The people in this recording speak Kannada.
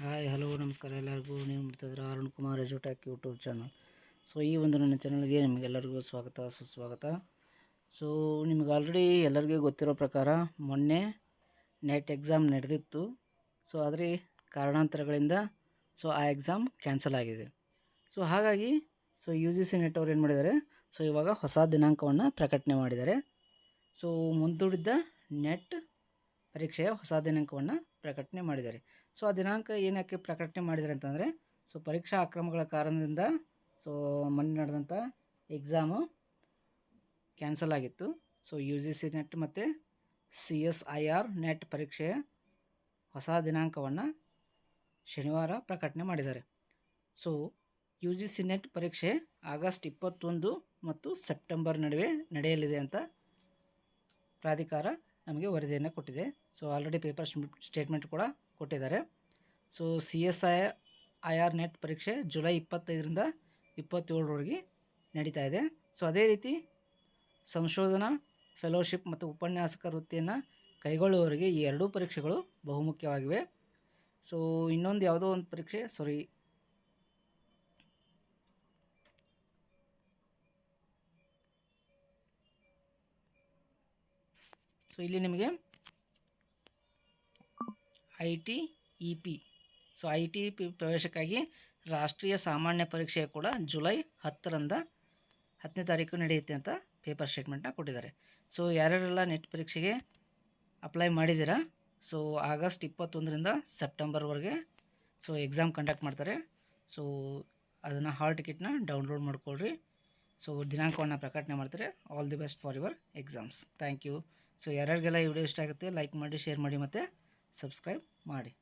ಹಾಯ್, ಹಲೋ, ನಮಸ್ಕಾರ ಎಲ್ಲರಿಗೂ. ನೀವು ನೋಡ್ತಿದ್ರೆ ಅರುಣ್ ಕುಮಾರ್ ಎಜುಟ್ಯಾಕ್ ಯೂಟ್ಯೂಬ್ ಚಾನಲ್. ಸೊ ಈ ಒಂದು ನನ್ನ ಚಾನಲ್ಗೆ ನಿಮಗೆಲ್ಲರಿಗೂ ಸ್ವಾಗತ, ಸುಸ್ವಾಗತ. ಸೊ ನಿಮ್ಗೆ ಆಲ್ರೆಡಿ ಎಲ್ಲರಿಗೂ ಗೊತ್ತಿರೋ ಪ್ರಕಾರ ಮೊನ್ನೆ ನೆಟ್ ಎಕ್ಸಾಮ್ ನಡೆದಿತ್ತು. ಸೊ ಆದರೆ ಕಾರಣಾಂತರಗಳಿಂದ ಸೊ ಆ ಎಕ್ಸಾಮ್ ಕ್ಯಾನ್ಸಲ್ ಆಗಿದೆ. ಸೊ ಹಾಗಾಗಿ so U G C NET ಅವ್ರು ಏನು ಮಾಡಿದ್ದಾರೆ? ಸೊ ಇವಾಗ ಹೊಸ ದಿನಾಂಕವನ್ನು ಪ್ರಕಟಣೆ ಮಾಡಿದ್ದಾರೆ. ಸೊ ಮುಂದೂಡಿದ್ದ ನೆಟ್ ಪರೀಕ್ಷೆಯ ಹೊಸ ದಿನಾಂಕವನ್ನು ಪ್ರಕಟಣೆ ಮಾಡಿದ್ದಾರೆ. ಸೊ, ಆ ದಿನಾಂಕ ಏನಕ್ಕೆ ಪ್ರಕಟಣೆ ಮಾಡಿದ್ದಾರೆ ಅಂತಂದರೆ, ಸೊ, ಪರೀಕ್ಷಾ ಅಕ್ರಮಗಳ ಕಾರಣದಿಂದ, ಸೊ, ಮೊನ್ನೆ ನಡೆದಂಥ ಎಕ್ಸಾಮು ಕ್ಯಾನ್ಸಲ್ ಆಗಿತ್ತು. So U G C NET ಮತ್ತು C S I R NET ಪರೀಕ್ಷೆಯ ಹೊಸ ದಿನಾಂಕವನ್ನು ಶನಿವಾರ ಪ್ರಕಟಣೆ ಮಾಡಿದ್ದಾರೆ. So U G C NET ಪರೀಕ್ಷೆ ಆಗಸ್ಟ್ ಇಪ್ಪತ್ತೊಂದು ಮತ್ತು ಸೆಪ್ಟೆಂಬರ್ ನಡುವೆ ನಡೆಯಲಿದೆ ಅಂತ ಪ್ರಾಧಿಕಾರ ನಮಗೆ ವರದಿಯನ್ನು ಕೊಟ್ಟಿದೆ. ಸೊ ಆಲ್ರೆಡಿ ಪೇಪರ್ ಸ್ಟೇಟ್ಮೆಂಟ್ ಕೂಡ ಕೊಟ್ಟಿದ್ದಾರೆ. So C S I I R NET ಪರೀಕ್ಷೆ ಜುಲೈ ಇಪ್ಪತ್ತೈದರಿಂದ ಇಪ್ಪತ್ತೇಳರವರೆಗೆ ನಡೀತಾ ಇದೆ. ಸೊ ಅದೇ ರೀತಿ ಸಂಶೋಧನಾ ಫೆಲೋಶಿಪ್ ಮತ್ತು ಉಪನ್ಯಾಸಕ ವೃತ್ತಿಯನ್ನು ಕೈಗೊಳ್ಳುವವರಿಗೆ ಈ ಎರಡೂ ಪರೀಕ್ಷೆಗಳು ಬಹುಮುಖ್ಯವಾಗಿವೆ. ಸೊ ಇನ್ನೊಂದು ಯಾವುದೋ ಒಂದು ಪರೀಕ್ಷೆ ಸಾರಿ ಸೊ ಇಲ್ಲಿ ನಿಮಗೆ I T E P so I T P ಪ್ರವೇಶಕ್ಕಾಗಿ ರಾಷ್ಟ್ರೀಯ ಸಾಮಾನ್ಯ ಪರೀಕ್ಷೆ ಕೂಡ ಜುಲೈ ಹತ್ತರಿಂದ ಹತ್ತನೇ ತಾರೀಕು ನಡೆಯುತ್ತೆ ಅಂತ ಪೇಪರ್ ಸ್ಟೇಟ್ಮೆಂಟ್ನ ಕೊಟ್ಟಿದ್ದಾರೆ. ಸೊ ಯಾರ್ಯಾರೆಲ್ಲ ನೆಟ್ ಪರೀಕ್ಷೆಗೆ ಅಪ್ಲೈ ಮಾಡಿದ್ದೀರಾ? ಸೊ ಆಗಸ್ಟ್ ಇಪ್ಪತ್ತೊಂದರಿಂದ ಸೆಪ್ಟೆಂಬರ್ವರೆಗೆ ಸೊ ಎಕ್ಸಾಮ್ ಕಂಡಕ್ಟ್ ಮಾಡ್ತಾರೆ. ಸೊ ಅದನ್ನು ಹಾಲ್ ಟಿಕೆಟ್ನ ಡೌನ್ಲೋಡ್ ಮಾಡ್ಕೊಳ್ರಿ. ಸೊ ದಿನಾಂಕವನ್ನು ಪ್ರಕಟಣೆ ಮಾಡ್ತಾರೆ. All the best for your exams thank you so ಯಾರ್ಯಾರಿಗೆಲ್ಲ ಈ ವಿಡಿಯೋ ಇಷ್ಟ ಆಗುತ್ತೆ ಲೈಕ್ ಮಾಡಿ ಶೇರ್ ಮಾಡಿ ಮತ್ತು ಸಬ್ಸ್ಕ್ರೈಬ್ ಮಾಡಿ.